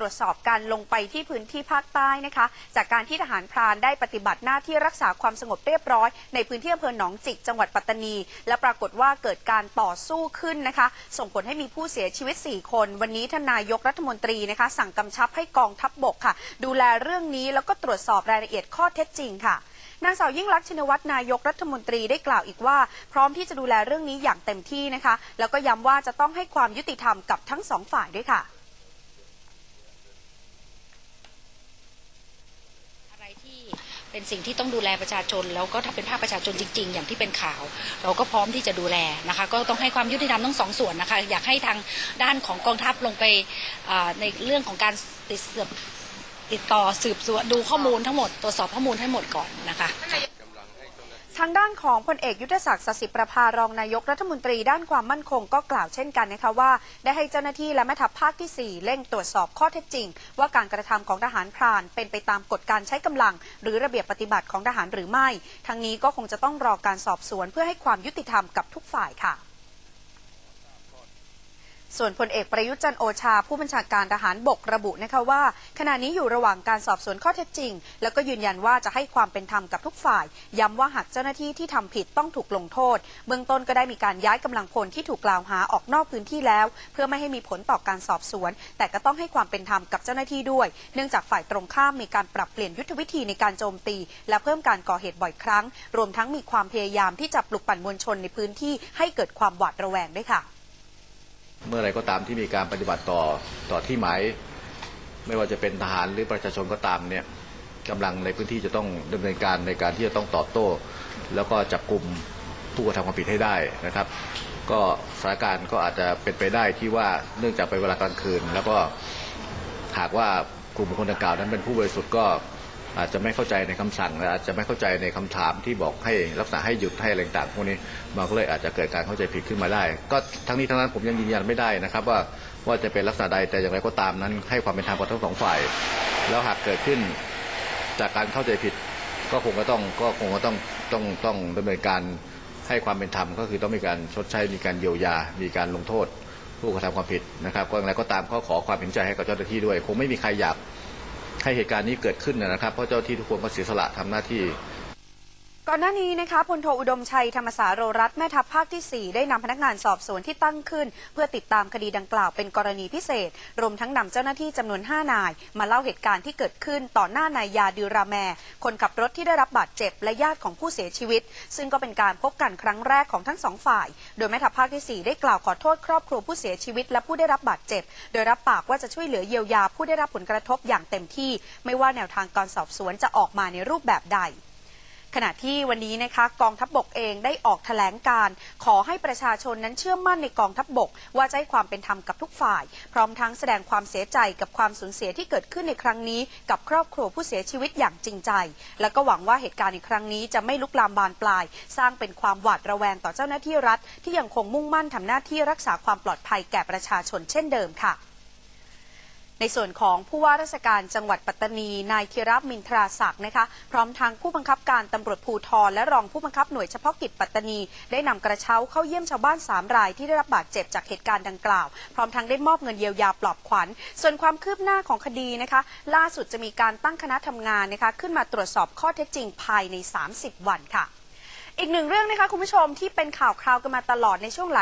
รวจสอบการลงไปที่พื้นที่ภาคใต้นะคะ จากการที่ทหารพรานได้ปฏิบัติหน้าที่รักษาความสงบเรียบร้อย ในพื้นที่อำเภอหนองจิกจังหวัดปัตตานี และปรากฏว่าเกิดการต่อสู้ขึ้นนะคะ ส่งผลให้มีผู้เสียชีวิต 4 คน วันนี้ท่านนายกรัฐมนตรีนะคะ สั่งกำชับให้กองทัพบบกค่ะ ดูแลเรื่องนี้แล้วก็ตรวจสอบรายละเอียดข้อเท็จจริงค่ะนางสาวยิ่งลักษ์ชินวัตรนายกรัฐมนตรีได้กล่าวอีกว่า พร้อมที่จะดูแลเรื่องนี้อย่างเต็มที่นะคะ แล้วก็ย้ำว่าจะต้องให้ความยุติธรรมกับทั้งสองฝ่ายด้วยค่ะ อะไรที่ เป็นสิ่งที่ต้องดูแลประชาชน แล้วก็ถ้าเป็นภาคประชาชนจริง ๆ อย่างที่เป็นข่าว เราก็พร้อมที่จะดูแลนะคะ ก็ต้องให้ความยุติธรรมทั้งสองส่วนนะคะ อยากให้ทางด้านของกองทัพลงไปในเรื่องของการติดสืบติดต่อสืบสวนดูข้อมูลทั้งหมดตรวจสอบข้อมูลให้หมดก่อนนะคะ ทางด้านของพลเอกยุทธศักดิ์สสิประภารองนายกรัฐมนตรีด้านความมั่นคงก็กล่าวเช่นกันนะคะว่า ได้ให้เจ้าหน้าที่และแม่ทัพภาคที่ 4 เร่งตรวจสอบข้อเท็จจริง ว่าการกระทำของทหารพราน เป็นไปตามกฎการใช้กำลัง หรือระเบียบปฏิบัติของทหารหรือไม่ ทั้งนี้ก็คงจะต้องรอการสอบสวนเพื่อให้ความยุติธรรมกับทุกฝ่ายค่ะ ส่วนพลเอกประยุทธ์จันโอชา ผู้บัญชาการทหารบกระบุนะคะว่า ขณะนี้อยู่ระหว่างการสอบสวนข้อเท็จจริง แล้วก็ยืนยันว่าจะให้ความเป็นธรรมกับทุกฝ่าย ย้ำว่าหากเจ้าหน้าที่ที่ทำผิดต้องถูกลงโทษ เบื้องต้นก็ได้มีการย้ายกำลังพลที่ถูกกล่าวหาออกนอกพื้นที่แล้ว เพื่อไม่ให้มีผลต่อการสอบสวน แต่ก็ต้องให้ความเป็นธรรมกับเจ้าหน้าที่ด้วย เนื่องจากฝ่ายตรงข้ามมีการปรับเปลี่ยนยุทธวิธีในการโจมตี และเพิ่มการก่อเหตุบ่อยครั้ง รวมทั้งมีความพยายามที่จะปลุกปั่นมวลชนในพื้นที่ให้เกิดความหวาดระแวงด้วยค่ะ เมื่อไรก็ตามที่มีการปฏิบัติต่อต่อที่หมายไม่ว่าจะเป็นทหารหรือประชาชนก็ตามเนี่ยกำลังในพื้นที่จะต้องดำเนินการในการที่จะต้องตอบโต้ แล้วก็จับกลุ่มผู้กระทำความผิดให้ได้นะครับ ก็สถานการณ์ก็อาจจะเป็นไปได้ที่ว่าเนื่องจากเป็นเวลากลางคืน แล้วก็หากว่ากลุ่มคคลดังกล่าวนั้นเป็นผู้บริสุทธิ์ก็ อาจจะไม่เข้าใจในคำสั่งและอาจจะไม่เข้าใจในคำถามที่บอกให้ลักษณะให้หยุดให้อะไรต่างพวกนี้มันก็เลยอาจจะเกิดการเข้าใจผิดขึ้นมาได้ ก็ทั้งนี้ทั้งนั้นผมยังยืนยันไม่ได้นะครับ ว่าว่าจะเป็นลักษณะใดแต่อย่างไรก็ตามนั้น ให้ความเป็นธรรมกับทั้งสองฝ่าย แล้วหากเกิดขึ้นจากการเข้าใจผิด ก็คงก็ต้องก็คงก็ต้องต้องต้องดำเนินการให้ความเป็นธรรมก็คือต้องมีการชดใช้มีการเยียวยา มีการลงโทษผู้กระทำความผิดนะครับก็อย่างไรก็ตามก็ขอความเห็นใจให้กับเจ้าหน้าที่ด้วย คงไม่มีใครอยาก ให้เหตุการณ์นี้เกิดขึ้นนะครับ เพราะเจ้าที่ทุกคนก็เสียสละทำหน้าที่ ก่อนหน้านี้นะคะพลโทอุดมชัยธรรมสาโรรัตน์แม่ทัพภาคที่ 4 ได้นำพนักงานสอบสวนที่ตั้งขึ้น เพื่อติดตามคดีดังกล่าวเป็นกรณีพิเศษ รวมทั้งนำเจ้าหน้าที่จำนวน 5 นาย มาเล่าเหตุการณ์ที่เกิดขึ้นต่อหน้านายยาดิราแมคนขับรถที่ได้รับบาดเจ็บและญาติของผู้เสียชีวิต ซึ่งก็เป็นการพบกันครั้งแรกของทั้งสองฝ่าย โดยแม่ทัพภาคที่ 4 ได้กล่าวขอโทษครอบครัวผู้เสียชีวิต และผู้ได้รับบาดเจ็บ โดยรับปากว่าจะช่วยเหลือเยียวยาผู้ได้รับผลกระทบอย่างเต็มที่ ไม่ว่าแนวทางการสอบสวนจะออกมาในรูปแบบใด ขณะที่วันนี้นะคะกองทัพบบกเองได้ออกแถลงการ ขอให้ประชาชนนั้นเชื่อมั่นในกองทัพบบก ว่าจะให้ความเป็นธรรมกับทุกฝ่าย พร้อมทั้งแสดงความเสียใจกับความสูญเสียที่เกิดขึ้นในครั้งนี้ กับครอบครัวผู้เสียชีวิตอย่างจริงใจ และก็หวังว่าเหตุการณ์ในครั้งนี้จะไม่ลุกลามบานปลาย สร้างเป็นความหวาดระแวงต่อเจ้าหน้าที่รัฐ ที่ยังคงมุ่งมั่นทำหน้าที่รักษาความปลอดภัยแก่ประชาชนเช่นเดิมค่ะ ในส่วนของผู้ว่าราชการจังหวัดปัตตานีนายธีรมินทราศักดิ์นะคะพร้อมทางผู้บังคับการตำรวจภูธรและรองผู้บังคับหน่วยเฉพาะกิจปัตตานี ได้นำกระเช้าเข้าเยี่ยมชาวบ้าน 3 รายที่ได้รับบาดเจ็บจากเหตุการณ์ดังกล่าว พร้อมทั้งได้มอบเงินเยียวยาปลอบขวัญ ส่วนความคืบหน้าของคดีนะคะ ล่าสุดจะมีการตั้งคณะทำงานนะคะขึ้นมาตรวจสอบข้อเท็จจริงภายใน 30 วันค่ะ อีกหนึ่งเรื่องนะคะคุณผู้ชมที่เป็นข่าวคราวกันมาตลอดในช่วงหลาย